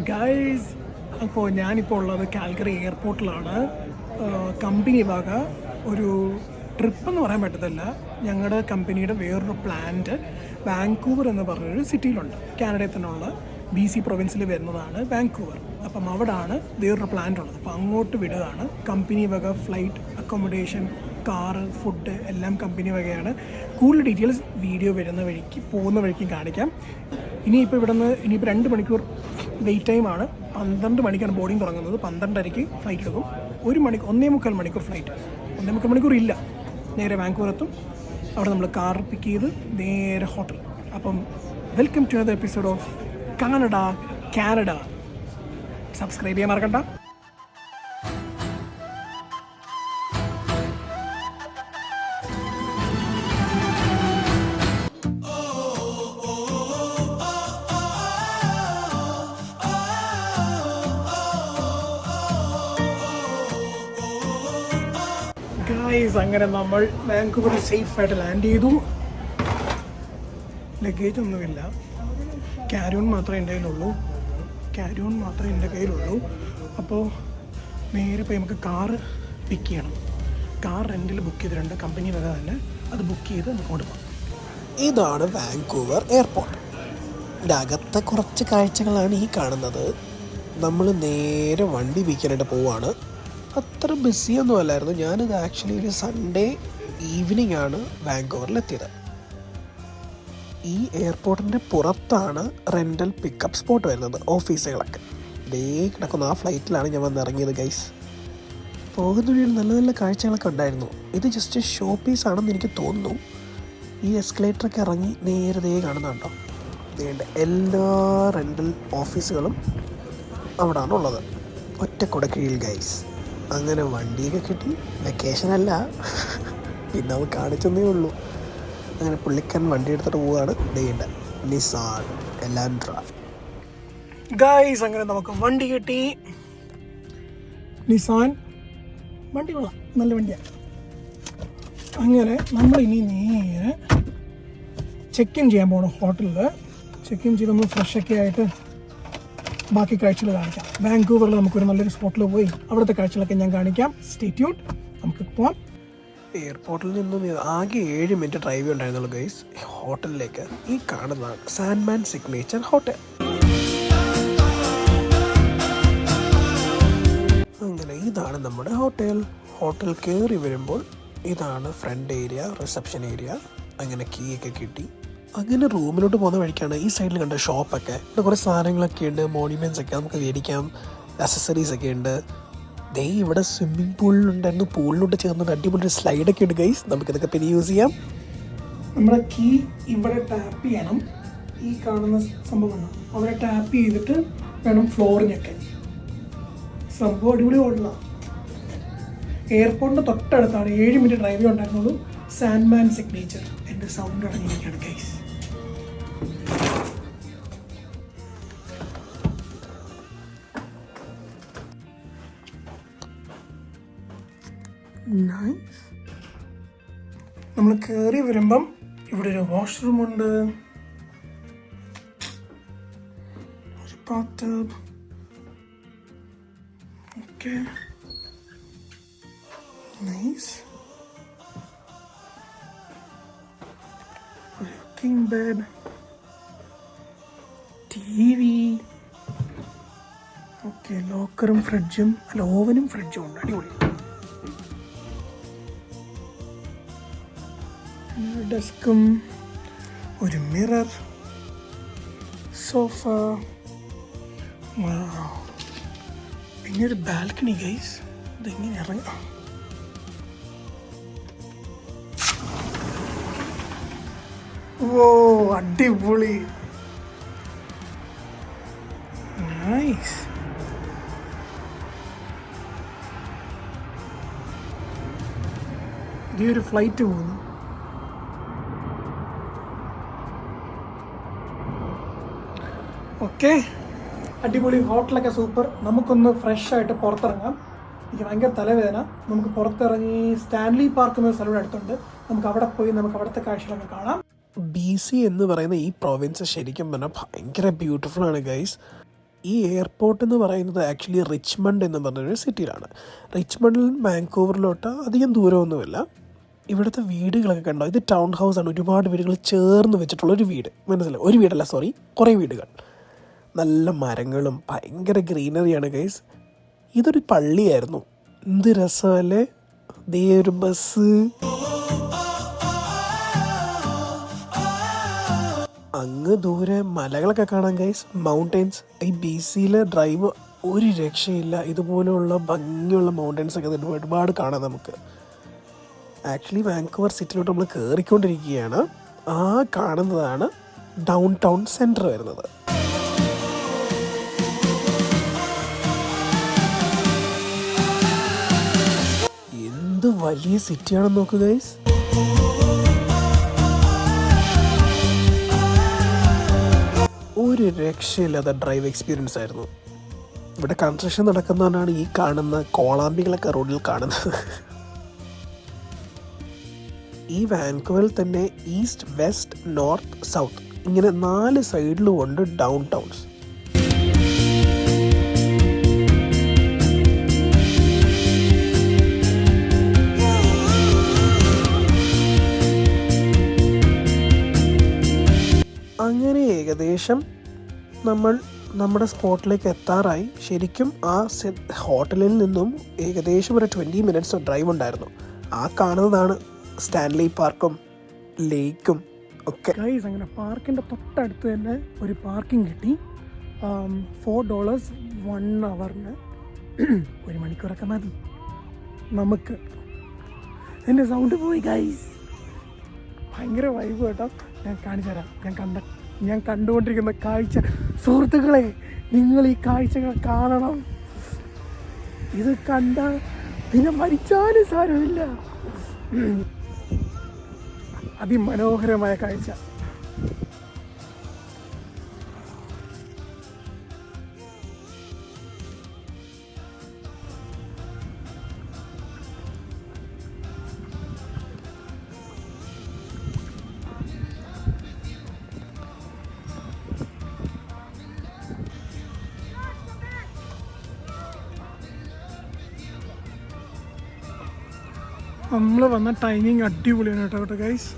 Guys അപ്പോൾ ഞാനിപ്പോൾ ഉള്ളത് കാൽഗറി എയർപോർട്ടിലാണ് കമ്പനി വക ഒരു ട്രിപ്പ് എന്ന് പറയാൻ പറ്റത്തില്ല. ഞങ്ങളുടെ കമ്പനിയുടെ വേറൊരു പ്ലാന്റ് വാങ്കൂവർ എന്ന് പറഞ്ഞൊരു സിറ്റിയിലുണ്ട് കാനഡയിൽ തന്നെയുള്ള ബി സി പ്രൊവിൻസിൽ വരുന്നതാണ് വാങ്കൂവർ അപ്പം അവിടാണ് വേറൊരു പ്ലാന്റ് ഉള്ളത്. അപ്പോൾ അങ്ങോട്ട് വിടുകയാണ്. കമ്പനി വക ഫ്ലൈറ്റ് അക്കോമഡേഷൻ കാറ് ഫുഡ് എല്ലാം കമ്പനി വകയാണ്. കൂടുതൽ ഡീറ്റെയിൽസ് വീഡിയോ വരുന്ന വഴിക്ക് പോകുന്ന വഴിക്കും കാണിക്കാം. ഇനിയിപ്പോൾ ഇവിടെ നിന്ന് ഇനിയിപ്പോൾ രണ്ട് മണിക്കൂർ വെയിറ്റ് ടൈമാണ് പന്ത്രണ്ട് മണിക്കാണ് ബോർഡിംഗ് തുടങ്ങുന്നത്. പന്ത്രണ്ടരയ്ക്ക് ഫ്ലൈറ്റ് എടുക്കും. ഒരു മണിക്കൂർ ഒന്നേ മുക്കാൽ മണിക്കൂർ ഫ്ലൈറ്റ് ഒന്നേ മുക്കാൽ മണിക്കൂർ ഇല്ല. നേരെ ബാങ്കൂർ എത്തും. അവിടെ നമ്മൾ കാർ പിക്ക് ചെയ്ത് നേരെ ഹോട്ടൽ അപ്പം welcome to another episode of Canada Canada subscribe ചെയ്യാൻ മറക്കണ്ട. ഗായ്സ് അങ്ങനെ നമ്മൾ ബാങ്കൂവറിൽ സേഫ് ആയിട്ട് ലാൻഡ് ചെയ്തു. ലഗേജ് ഒന്നുമില്ല. ക്യാരിയോൺ മാത്രമേ എന്റെ കയ്യിലുള്ളൂ. ക്യാരിയോൺ മാത്രമേ എന്റെ കയ്യിലുള്ളൂ. അപ്പോൾ നേരെ പോയി നമുക്ക് കാറ് പിക്ക് ചെയ്യണം. കാർ റെന്റിൽ ബുക്ക് ചെയ്തിട്ടുണ്ട്. കമ്പനി വക തന്നെ അത് ബുക്ക് ചെയ്ത് നമുക്ക് കൊടുക്കാം ഇതാണ് വാങ്കൂവർ എയർപോർട്ട് അകത്തെ കുറച്ച് കാഴ്ചകളാണ് ഈ കാണുന്നത്. നമ്മൾ നേരെ വണ്ടി വീക്കാനായിട്ട് പോവാണ്. അത്ര ബിസിയൊന്നും അല്ലായിരുന്നു. ഞാനിത് ആക്ച്വലി ഒരു സൺഡേ ഈവനിങ് ആണ് ബാംഗ്ലൂരിലെത്തിയത്. ഈ എയർപോർട്ടിന്റെ പുറത്താണ് റെന്റൽ പിക്കപ്പ് സ്പോട്ട് വരുന്നത് ഓഫീസുകളൊക്കെ. ഇതേ കിടക്കുന്ന. ആ ഫ്ലൈറ്റിലാണ് ഞാൻ വന്ന് ഇറങ്ങിയത് ഗൈസ് പോകുന്ന വഴിയിൽ നല്ല നല്ല കാഴ്ചകളൊക്കെ ഉണ്ടായിരുന്നു. ഇത് ജസ്റ്റ് ഷോ പീസ് ആണെന്ന് എനിക്ക് തോന്നുന്നു. ഈ എസ്കലേറ്ററൊക്കെ ഇറങ്ങി നേരത്തെ കാണുന്നുണ്ടോ? വേണ്ട എല്ലാ റെന്റൽ ഓഫീസുകളും അവിടാണ് ഉള്ളത് ഒറ്റ കുടക്കീഴിൽ ഗൈസ് അങ്ങനെ വണ്ടിയൊക്കെ കിട്ടി. വെക്കേഷൻ അല്ല. പിന്നെ അവൾ കാണിച്ചെന്നേ ഉള്ളൂ. അങ്ങനെ പുള്ളിക്കൻ വണ്ടി എടുത്തിട്ട് പോവുകയാണ് ഡേണ്ട നിസാൻ എലാൻഡ്ര ഗായ്സ് അങ്ങനെ നമുക്ക് വണ്ടി കിട്ടി. നിസാൻ വണ്ടി കൊള്ളാം. നല്ല വണ്ടിയാണ് അങ്ങനെ നമ്മൾ ഇനി നേരെ ചെക്ക് ഇൻ ചെയ്യാൻ പോകണം ഹോട്ടലിൽ ചെക്ക് ഇൻ ചെയ്ത് നമ്മൾ ഫ്രഷൊക്കെ ആയിട്ട് ബാക്കി കാഴ്ചകൾ കാണിക്കാം. ബാങ്കൂവറിൽ നമുക്കൊരു നല്ലൊരു സ്പോട്ടിൽ പോയി അവിടുത്തെ കാഴ്ചകളൊക്കെ ഞാൻ കാണിക്കാം. സ്റ്റേറ്റ്യൂട്ട് നമുക്ക് പോവാം. എയർപോർട്ടിൽ നിന്നും ആകെ ഏഴ് മിനിറ്റ് ഡ്രൈവ് ഉണ്ടായിരുന്നുള്ളൂ ഗൈസ് ഹോട്ടലിലേക്ക് ഈ കാണുന്നതാണ് സാൻഡ്മാൻ സിഗ്നേച്ചർ ഹോട്ടൽ അങ്ങനെ ഇതാണ് നമ്മുടെ ഹോട്ടൽ ഹോട്ടൽ കയറി വരുമ്പോൾ ഇതാണ് ഫ്രണ്ട് ഏരിയ റിസപ്ഷൻ ഏരിയ അങ്ങനെ കീ ഒക്കെ കിട്ടി. അങ്ങനെ റൂമിലോട്ട് പോകുന്ന വഴിക്കാണ് ഈ സൈഡിൽ കണ്ട ഷോപ്പൊക്കെ. ഇവിടെ കുറേ സാധനങ്ങളൊക്കെ ഉണ്ട് മോണിമെന്റ്സ് ഒക്കെ നമുക്ക് മേടിക്കാം അസസറീസ് ഒക്കെ ഉണ്ട്. ദേ ഇവിടെ സ്വിമ്മിംഗ് പൂളിലുണ്ടായിരുന്നു പൂളിലോട്ട് ചേർന്നിട്ട് അടിപൊളി ഒരു സ്ലൈഡൊക്കെ ഉണ്ട് ഗൈസ് നമുക്കിതൊക്കെ പിന്നെ യൂസ് ചെയ്യാം. നമ്മുടെ കീ ഇവിടെ ടാപ്പ് ചെയ്യണം. ഈ കാണുന്ന സംഭവമാണ്. അവിടെ ടാപ്പ് ചെയ്തിട്ട് വേണം ഫ്ലോറിനൊക്കെ സംഭവം അടിപൊളി ഹോട്ടലാണ് എയർപോർട്ടിന്റെ തൊട്ടടുത്താണ്. ഏഴ് മിനിറ്റ് ഡ്രൈവേ ഉണ്ടായിരുന്നുള്ളൂ. സാൻഡ്മാൻ സിഗ്നേച്ചർ എന്റെ സൗണ്ട് അടങ്ങിയിരിക്കുകയാണ് ഗൈസ് നൈസ് നമ്മൾ കയറി വരുമ്പം ഇവിടെ ഒരു വാഷ്റൂം ഉണ്ട്. ഒരു bath okay nice king bed T V okay ലോക്കറും ഫ്രിഡ്ജും അല്ല ഓവനും ഫ്രിഡ്ജും ഉണ്ട്. അടിപൊളി. ഡെസ്കും ഒരു മിറർ സോഫ പിന്നെ ഒരു ബാൽക്കണി ഗൈസ് ഇതെങ്ങനെ ഇറങ്ങാം? ഓ അടിപൊളി. നൈസ് ഈ ഒരു ഫ്ലൈറ്റ് പോകുന്നു. ഓക്കെ. അടിപൊളി ഹോട്ടലൊക്കെ സൂപ്പർ. നമുക്കൊന്ന് ഫ്രഷ് ആയിട്ട് പുറത്തിറങ്ങാം. എനിക്ക് ഭയങ്കര തലവേദന. നമുക്ക് പുറത്തിറങ്ങി സ്റ്റാൻലി പാർക്ക് എന്ന സ്ഥലം അടുത്തുണ്ട്. നമുക്ക് അവിടെ പോയി നമുക്ക് അവിടുത്തെ കാഴ്ചകളൊക്കെ കാണാം. ബി സി എന്ന് പറയുന്ന ഈ പ്രൊവിൻസ് ശരിക്കും പറഞ്ഞാൽ ഭയങ്കര ബ്യൂട്ടിഫുൾ ആണ് ഗൈസ് ഈ എയർപോർട്ട് എന്ന് പറയുന്നത് ആക്ച്വലി റിച്ച്മണ്ട് എന്ന് പറഞ്ഞൊരു സിറ്റിയിലാണ് റിച്ച്മണ്ടിൽ വാങ്കൂവറിലോട്ട് അധികം ദൂരമൊന്നുമില്ല. ഇവിടുത്തെ വീടുകളൊക്കെ കണ്ടോ? ഇത് ടൗൺ ഹൗസ് ആണ്. ഒരുപാട് വീടുകൾ ചേർന്ന് വെച്ചിട്ടുള്ള ഒരു വീട്. മനസ്സിലായി? ഒരു വീടല്ല സോറി കുറേ വീടുകൾ. നല്ല മരങ്ങളും ഭയങ്കര ഗ്രീനറിയാണ് ഗൈസ് ഇതൊരു പള്ളിയായിരുന്നു. എന്ത് രസമല്ലേ ദേ ഒരു ബസ് അങ്ങ് ദൂരെ മലകളൊക്കെ കാണാൻ ഗൈസ് മൗണ്ടെയ്ൻസ് ഈ ബി സിയിലെ ഡ്രൈവ് ഒരു രക്ഷയില്ല. ഇതുപോലെയുള്ള ഭംഗിയുള്ള മൗണ്ടെയ്ൻസ് ഒക്കെ ഒരുപാട് കാണാം നമുക്ക്. ആക്ച്വലി വാങ്കൂവർ സിറ്റിയിലോട്ട് നമ്മൾ കയറിക്കൊണ്ടിരിക്കുകയാണ് ആ കാണുന്നതാണ് ഡൗൺ ടൗൺ സെന്റർ വരുന്നത്. എന്ത് വലിയ സിറ്റിയാണെന്ന് നോക്ക് ഗൈസ് ഒരു രക്ഷയില്ലാത്ത ഡ്രൈവ് എക്സ്പീരിയൻസ് ആയിരുന്നു. ഇവിടെ കൺസ്ട്രക്ഷൻ നടക്കുന്നതാണ് ഈ കാണുന്ന കോളാമ്പികളൊക്കെ റോഡിൽ കാണുന്നത്. ഈ വാൻകുവൽ തന്നെ ഈസ്റ്റ് വെസ്റ്റ് നോർത്ത് സൗത്ത് ഇങ്ങനെ നാല് സൈഡിലും ഉണ്ട് ഡൗൺ ടൗൺസ് ഏകദേശം നമ്മൾ നമ്മുടെ സ്പോട്ടിലേക്ക് എത്താറായി. ശരിക്കും ആ ഹോട്ടലിൽ നിന്നും ഏകദേശം ഒരു ട്വന്റി മിനിറ്റ്സ് ഡ്രൈവ് ഉണ്ടായിരുന്നു. ആ കാണുന്നതാണ് സ്റ്റാൻലി പാർക്കും ലേക്കും ഒക്കെ. ഗൈസ് അങ്ങനെ പാർക്കിന്റെ തൊട്ടടുത്ത് തന്നെ ഒരു പാർക്കിംഗ് കിട്ടി. ഫോർ ഡോളേഴ്സ് വൺ അവറിന് ഒരു മണിക്കൂറൊക്കെ മതി. നമുക്ക്. എന്റെ സൗണ്ട് പോയി ഗൈസ് ഭയങ്കര വൈബ് കേട്ടോ. ഞാൻ കാണിച്ചു തരാം ഞാൻ കണ്ട ഞാൻ കണ്ടുകൊണ്ടിരിക്കുന്ന കാഴ്ച. സുഹൃത്തുക്കളെ നിങ്ങൾ ഈ കാഴ്ചകൾ കാണണം. ഇത് കണ്ട പിന്നെ മരിച്ചാലും സാരമില്ല. അതിമനോഹരമായ കാഴ്ച. നമ്മൾ വന്ന ടൈമിങ് അടിപൊളിയാണ് കേട്ടോ കേട്ടോ ഗൈസ്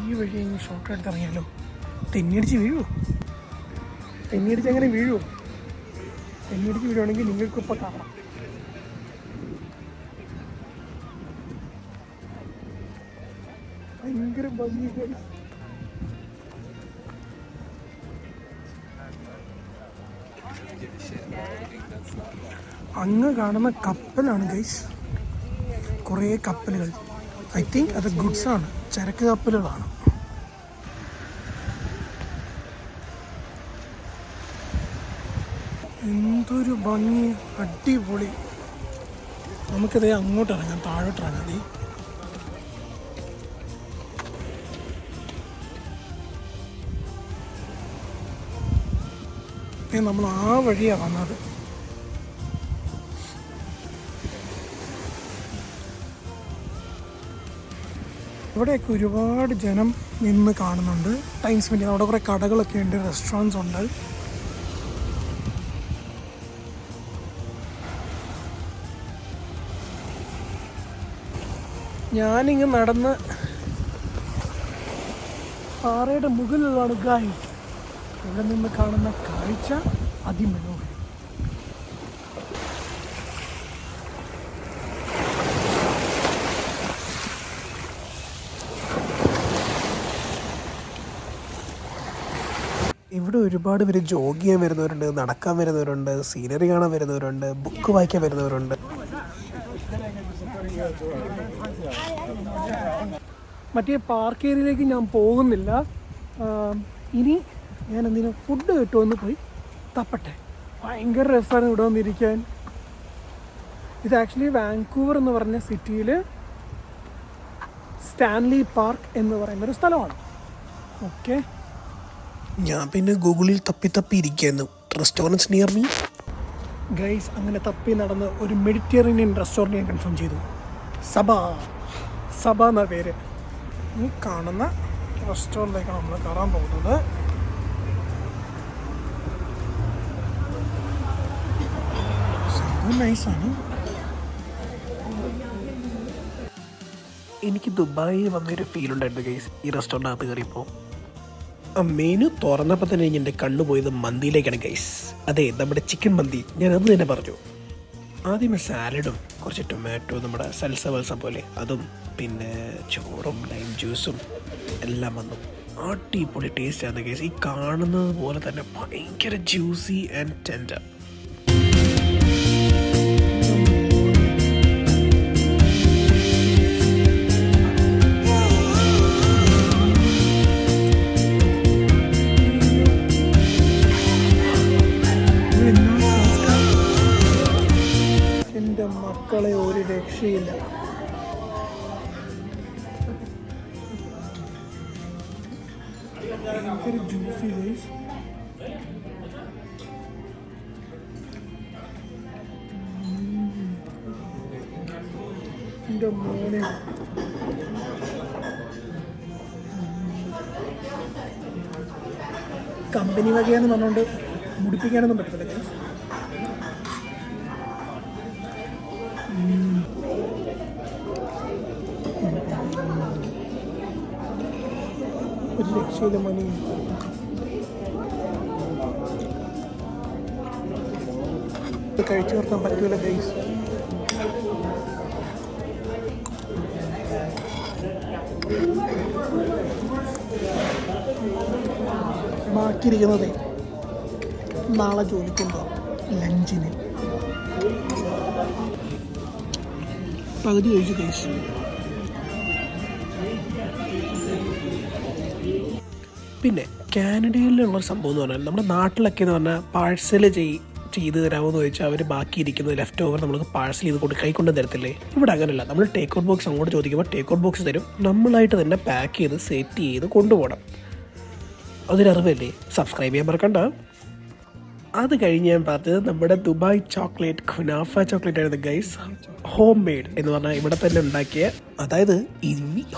ഈ വഴി ഇനി ഷോർട്ട് എടുത്ത് ഇറങ്ങിയാലോ? തെന്നിയടിച്ച് വീഴുമോ തെന്നിയടിച്ച് അങ്ങനെ വീഴുമോ തെന്നിയടിച്ച് വീഴുവാണെങ്കിൽ നിങ്ങൾക്ക് ഇപ്പോൾ കാണാം. ഭയങ്കര ഭംഗി അങ്ങ് കാണുന്ന കപ്പലാണ് ഗൈസ് കുറേ കപ്പലുകൾ. ഐ തിങ്ക് അത് ആണ് ചരക്ക് കപ്പലുകളാണ്. എന്തൊരു ഭംഗി. അടിപൊളി. നമുക്കിതേ അങ്ങോട്ട് ഇറങ്ങാം താഴോട്ട് ഇറങ്ങാം നീ നമ്മൾ ആ വഴിയാണ് വന്നത്. ഇവിടെയൊക്കെ ഒരുപാട് ജനം നിന്ന് കാണുന്നുണ്ട്. ടൈംസ് ചെയ്യുന്നത് അവിടെ കുറേ കടകളൊക്കെ ഉണ്ട് റെസ്റ്റോറന്റ്സ് ഉണ്ട്. ഞാനിങ്ങ് നടന്ന് പാറയുടെ മുകളിലാണ് ഗായ് ഇവിടെ നിന്ന് കാണുന്ന കാഴ്ച അതിമനോഹരം. ഇവിടെ ഒരുപാട് പേര് ജോഗ് ചെയ്യാൻ വരുന്നവരുണ്ട് നടക്കാൻ വരുന്നവരുണ്ട് സീനറി കാണാൻ വരുന്നവരുണ്ട് ബുക്ക് വായിക്കാൻ വരുന്നവരുണ്ട്. മറ്റേ പാർക്ക് ഏരിയയിലേക്ക് ഞാൻ പോകുന്നില്ല. ഇനി ഞാൻ എന്തിനും ഫുഡ് കിട്ടുമെന്ന് പോയി തപ്പട്ടെ. ഭയങ്കര രസമാണ് ഇവിടെ വന്നിരിക്കാൻ. ഇത് ആക്ച്വലി വാങ്കൂവർ എന്ന് പറഞ്ഞ സിറ്റിയിൽ സ്റ്റാൻലി പാർക്ക് എന്ന് പറയുന്ന ഒരു സ്ഥലമാണ്. ഓക്കെ ഞാൻ പിന്നെ ഗൂഗിളിൽ തപ്പി തപ്പി ഇരിക്കുന്നു റെസ്റ്റോറന്റ്സ് നിയർ മീ ഗൈസ് അങ്ങനെ തപ്പി നടന്ന് ഒരു മെഡിറ്റേറിയൻ റെസ്റ്റോറന്റ് ഞാൻ കൺഫേം ചെയ്തു. സബ സഭ എന്ന പേര്. ഈ കാണുന്ന റെസ്റ്റോറന്റിലേക്കാണ് നമ്മൾ കയറാൻ പോകുന്നത്. നൈസാണ് എനിക്ക് ദുബായിൽ വന്നൊരു ഫീൽ ഉണ്ടായിരുന്നു ഗൈസ് ഈ റെസ്റ്റോറന്റിനകത്ത് കയറിയപ്പോൾ മെനു തുറന്നപ്പോൾ തന്നെ എന്റെ കണ്ണു പോയത് മന്തിയിലേക്കാണ് ഗൈസ് അതെ നമ്മുടെ ചിക്കൻ മന്തി. ഞാൻ അത് തന്നെ പറഞ്ഞു. ആദ്യമേ സാലഡും കുറച്ച് ടൊമാറ്റോ നമ്മുടെ സൽസ വൽസ പോലെ. അതും പിന്നെ ചോറും ലൈം ജ്യൂസും എല്ലാം വന്നു. അടിപൊളി ടേസ്റ്റ് ആണ് ഗൈസ് ഈ കാണുന്നത് പോലെ തന്നെ ഭയങ്കര ജ്യൂസി ആൻഡ് ടെൻഡർ മക്കളെ ഒരു രക്ഷയില്ല. ഭയങ്കര ജ്യൂസി ഗൈസ് എന്റെ മോനെ. കമ്പനി വകയാന്ന് പറഞ്ഞുകൊണ്ട് മുടിപ്പിക്കാനൊന്നും പറ്റത്തില്ല ഗൈസ് മണി ഇത് കഴിച്ചു നിർത്താൻ പറ്റൂല ഗൈസ് ബാക്കിയിരിക്കുന്നത് നാളെ ജോലിക്കുണ്ടോ? ലഞ്ചിന്. പകുതി കഴിച്ചു ഗൈസ് പിന്നെ കാനഡയിലുള്ള ഒരു സംഭവം എന്ന് പറഞ്ഞാൽ നമ്മുടെ നാട്ടിലൊക്കെ എന്ന് പറഞ്ഞാൽ പാഴ്സൽ ചെയ് ചെയ്ത് തരാമെന്ന് ചോദിച്ചാൽ അവർ ബാക്കി ഇരിക്കുന്നത് ലെഫ്റ്റ് ഓവർ നമുക്ക് പാഴ്സൽ ചെയ്ത് കൊണ്ട് കൈക്കൊണ്ട് കൊണ്ട് തരത്തില്ലേ? ഇവിടെ അങ്ങനെയല്ല നമ്മൾ ടേക്ക് ഔട്ട് ബോക്സ് അങ്ങോട്ട് ചോദിക്കുമ്പോൾ ടേക്ക് ഔട്ട് ബോക്സ് തരും. നമ്മളായിട്ട് തന്നെ പാക്ക് ചെയ്ത് സെറ്റ് ചെയ്ത് കൊണ്ടുപോകണം. അതിനറിവല്ലേ സബ്സ്ക്രൈബ് ചെയ്യാൻ മറക്കണ്ട. അത് കഴിഞ്ഞ് ഞാൻ പറഞ്ഞത് നമ്മുടെ ദുബായ് ചോക്ലേറ്റ് ഖുനാഫ ചോക്ലേറ്റ് ആയിരുന്നു ഗൈസ് ഹോം മെയ്ഡ് എന്ന് പറഞ്ഞാൽ ഇവിടെ തന്നെ ഉണ്ടാക്കിയ അതായത് ഈ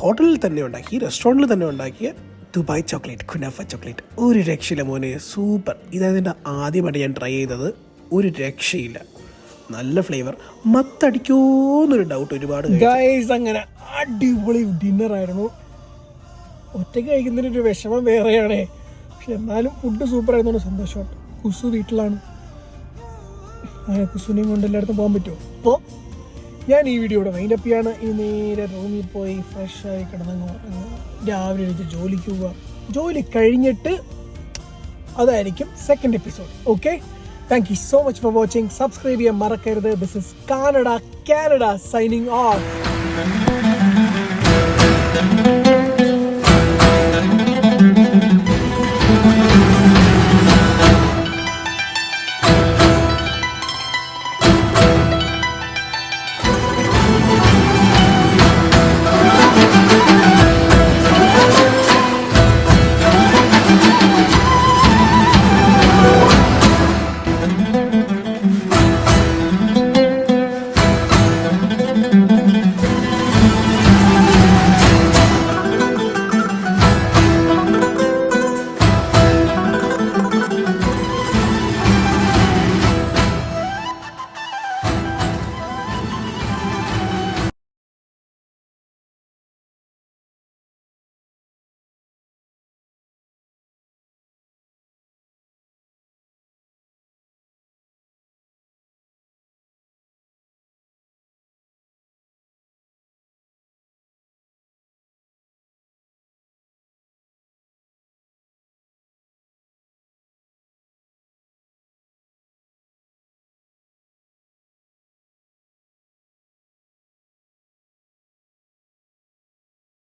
ഹോട്ടലിൽ തന്നെ ഉണ്ടാക്കി റെസ്റ്റോറന്റിൽ തന്നെ ഉണ്ടാക്കിയ ദുബായ് ചോക്ലേറ്റ് ഖുനാഫ ചോക്ലേറ്റ്. ഒരു രക്ഷയില്ല മോനെ. സൂപ്പർ. ഇതായത് എന്റെ ആദ്യമായിട്ട് ഞാൻ ട്രൈ ചെയ്തത്. ഒരു രക്ഷയില്ല. നല്ല ഫ്ലേവർ മത്തടിക്കോന്നൊരു ഡൗട്ട് ഒരുപാട് ഗൈസ് അങ്ങനെ അടിപൊളി ഡിന്നർ ആയിരുന്നു. ഒറ്റയ്ക്ക് കഴിക്കുന്നതിന് ഒരു വിഷമം വേറെയാണ്. പക്ഷെ എന്നാലും ഫുഡ് സൂപ്പർ ആയിരുന്നു സന്തോഷമാണ്. കുസു വീട്ടിലാണ്. അങ്ങനെ കുസുനെയും കൊണ്ട് എല്ലായിടത്തും പോകാൻ പറ്റുമോ? അപ്പോൾ ഞാൻ ഈ വീഡിയോ ഇവിടെ വൈൻഡപ്പ് ചെയ്യാണ്. ഈ നേരെ റൂമിൽ പോയി ഫ്രഷായി കിടന്നു രാവിലെ എഴുതി ജോലിക്ക് പോവുക ജോലി കഴിഞ്ഞിട്ട് അതായിരിക്കും second episode okay thank you so much for watching subscribe ചെയ്യാൻ മറക്കരുത്. This is Canada Canada signing off